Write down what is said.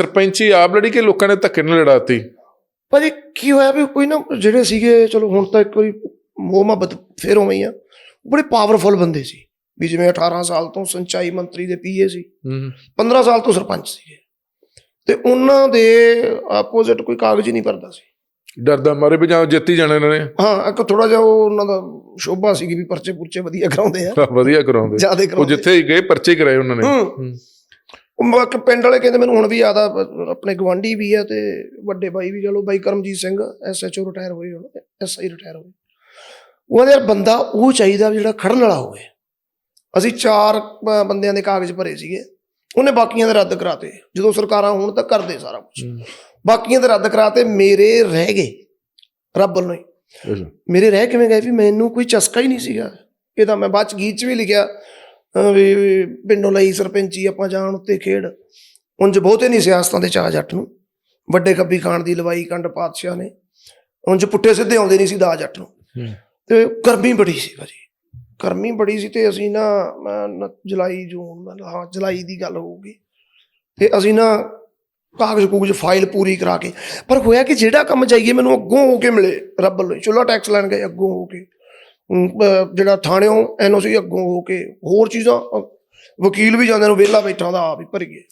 ਸਰਪੰਚੀ ਆਪ ਲੜੀ ਕਿ ਲੋਕਾਂ ਨੇ ਧੱਕੇ ਨਾਲ ਲੜਾਤੀ? ਭਾਜੀ ਕੀ ਹੋਇਆ ਵੀ ਕੋਈ ਨਾ ਜਿਹੜੇ ਸੀਗੇ ਚਲੋ ਹੁਣ ਤਾਂ ਇੱਕ ਵਾਰੀ ਮੋਹ ਮੁਹੱਬਤ ਫੇਰ ਉਵੇਂ ਹੀ ਆ। ਬੜੇ ਪਾਵਰਫੁਲ ਬੰਦੇ ਸੀ। ਵੀ ਜਿਵੇਂ 18 ਸਾਲ ਤੋਂ ਸਿੰਚਾਈ ਮੰਤਰੀ ਦੇ ਪੀਏ ਸੀ। ਹੂੰ। 15 ਸਾਲ ਤੋਂ ਸਰਪੰਚ ਸੀਗੇ। ਤੇ ਉਹਨਾਂ ਦੇ ਆਪੋਜ਼ਿਟ ਕੋਈ ਕਾਗਜ਼ ਹੀ ਨਹੀਂ ਭਰਦਾ ਸੀ। ਡਰਦਾ ਮਾਰੇ ਵੀ ਜਾਂ ਜਿੱਤੀ ਜਾਣਾ ਇਹਨਾਂ ਨੇ। ਹਾਂ ਇੱਕ ਥੋੜਾ ਜਿਹਾ ਉਹ ਉਹਨਾਂ ਦਾ ਸ਼ੋਭਾ ਸੀਗੀ ਵੀ ਪਰਚੇ ਪੁਰਚੇ ਵਧੀਆ ਕਰਾਉਂਦੇ ਆ। ਵਧੀਆ ਕਰਾਉਂਦੇ। ਉਹ ਜਿੱਥੇ ਹੀ ਗਏ ਪਰਚੇ ਕਰਾਏ ਉਹਨਾਂ ਨੇ। ਹੂੰ ਹੂੰ। ਉਹ ਮੈਂ ਕਿ ਪਿੰਡ ਵਾਲੇ ਕਹਿੰਦੇ ਮੈਨੂੰ ਹੁਣ ਵੀ ਯਾਦ ਆ ਆਪਣੇ ਗਵਾਂਢੀ ਵੀ ਆ ਤੇ ਵੱਡੇ ਬਾਈ ਵੀ ਚਲੋ ਬਾਈ ਕਰਮਜੀਤ ਸਿੰਘ ਐਸਐਚਓ ਰਿਟਾਇਰ ਹੋਏ ਹੁਣ ਐਸਆਈ ਰਿਟਾਇਰ ਹੋਏ। ਉਹਦੇ ਬੰਦਾ ਉਹ ਚਾਹੀਦਾ ਜਿਹੜਾ ਖੜਨ ਵਾਲਾ ਹੋਵੇ। ਅਸੀਂ ਚਾਰ ਬੰਦਿਆਂ ਦੇ ਕਾਗਜ਼ ਭਰੇ ਸੀਗੇ। ਉਹਨੇ ਬਾਕੀਆਂ ਦੇ ਰੱਦ ਕਰਾਤੇ। ਜਦੋਂ ਸਰਕਾਰਾਂ ਹੋਣ ਤਾਂ ਕਰਦੇ ਸਾਰਾ ਕੁਝ। ਬਾਕੀਆਂ ਦੇ ਰੱਦ ਕਰਾਤੇ ਮੇਰੇ ਰਹਿ ਗਏ। ਰੱਬ ਵੱਲੋਂ ਹੀ। ਮੇਰੇ ਰਹਿ ਕਿਵੇਂ ਗਏ ਵੀ ਮੈਨੂੰ ਕੋਈ ਚਸਕਾ ਹੀ ਨਹੀਂ ਸੀਗਾ। ਇਹ ਤਾਂ ਮੈਂ ਬਾਅਦ ਚ ਗੀਤ ਚ ਵੀ ਲਿਖਿਆ। ਵੀ ਵੀ ਪਿੰਡੋਂ ਲਈ ਸਰਪੰਚੀ ਆਪਾਂ ਜਾਣ ਉੱਤੇ ਖੇਡ। ਉਂਝ ਬਹੁਤੇ ਨਹੀਂ ਸਿਆਸਤਾਂ ਦੇ ਚਾਹ ਜੱਟ ਨੂੰ। ਵੱਡੇ ਖੱਬੀ ਖਾਨ ਦੀ ਲਵਾਈ ਕੰਡ ਪਾਤਸ਼ਾਹ ਨੇ। ਉਂਝ ਪੁੱਠੇ ਸਿੱਧੇ ਆਉਂਦੇ ਨਹੀਂ ਸੀ ਦਾ ਜੱਟ ਨੂੰ। ਤੇ ਗਰਮੀ ਬੜੀ ਸੀ ਭਾਜੀ। ਗਰਮੀ ਬੜੀ ਸੀ ਤੇ ਅਸੀਂ ਨਾ ਜੁਲਾਈ ਜੂਨ ਮੈਂ ਹਾਂ ਜੁਲਾਈ ਦੀ ਗੱਲ ਹੋਊਗੀ। ਤੇ ਅਸੀਂ ਨਾ ਕਾਗਜ਼ ਕੂਗਜ਼ ਫਾਈਲ ਪੂਰੀ ਕਰਾ ਕੇ। ਪਰ ਹੋਇਆ ਕਿ ਜਿਹੜਾ ਕੰਮ ਚਾਹੀਏ ਮੈਨੂੰ ਅੱਗੋਂ ਹੋ ਕੇ ਮਿਲੇ ਰੱਬ ਵੱਲੋਂ। ਹੀ। ਚੁੱਲ੍ਹਾ ਟੈਕਸ ਲੈਣ ਗਏ ਅੱਗੋਂ ਹੋ ਕੇ। ਜਿਹੜਾ ਥਾਣਿਓਂ ਐਨਓਸੀ ਅੱਗੋਂ ਹੋ ਕੇ ਹੋਰ ਚੀਜ਼ਾਂ ਵਕੀਲ ਵੀ ਜਾਂਦੇ ਨੂੰ, ਵਿਹਲਾ ਬੈਠਾ ਦਾ ਆਪ ਹੀ ਭਰੀਏ।